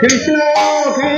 Krishna Krishna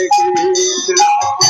Hare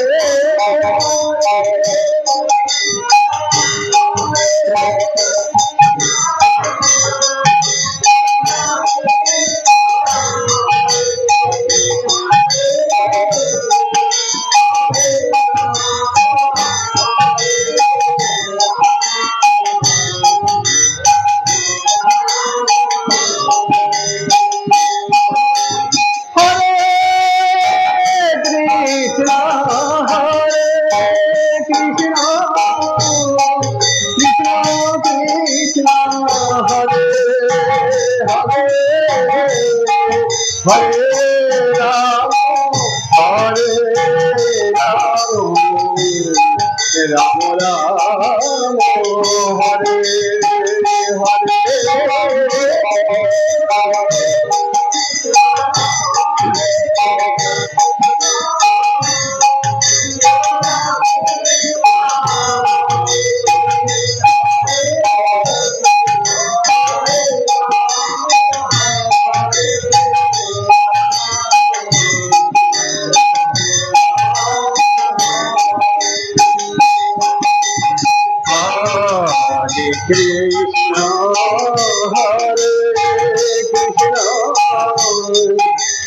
Hare Ram Hare Ram Ram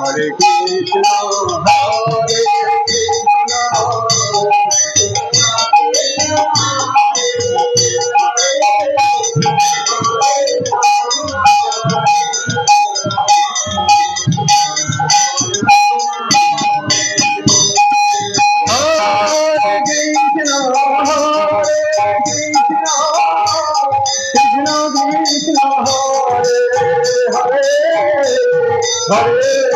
Hare Krishna Hare Krishna Hare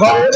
Hare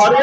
Hare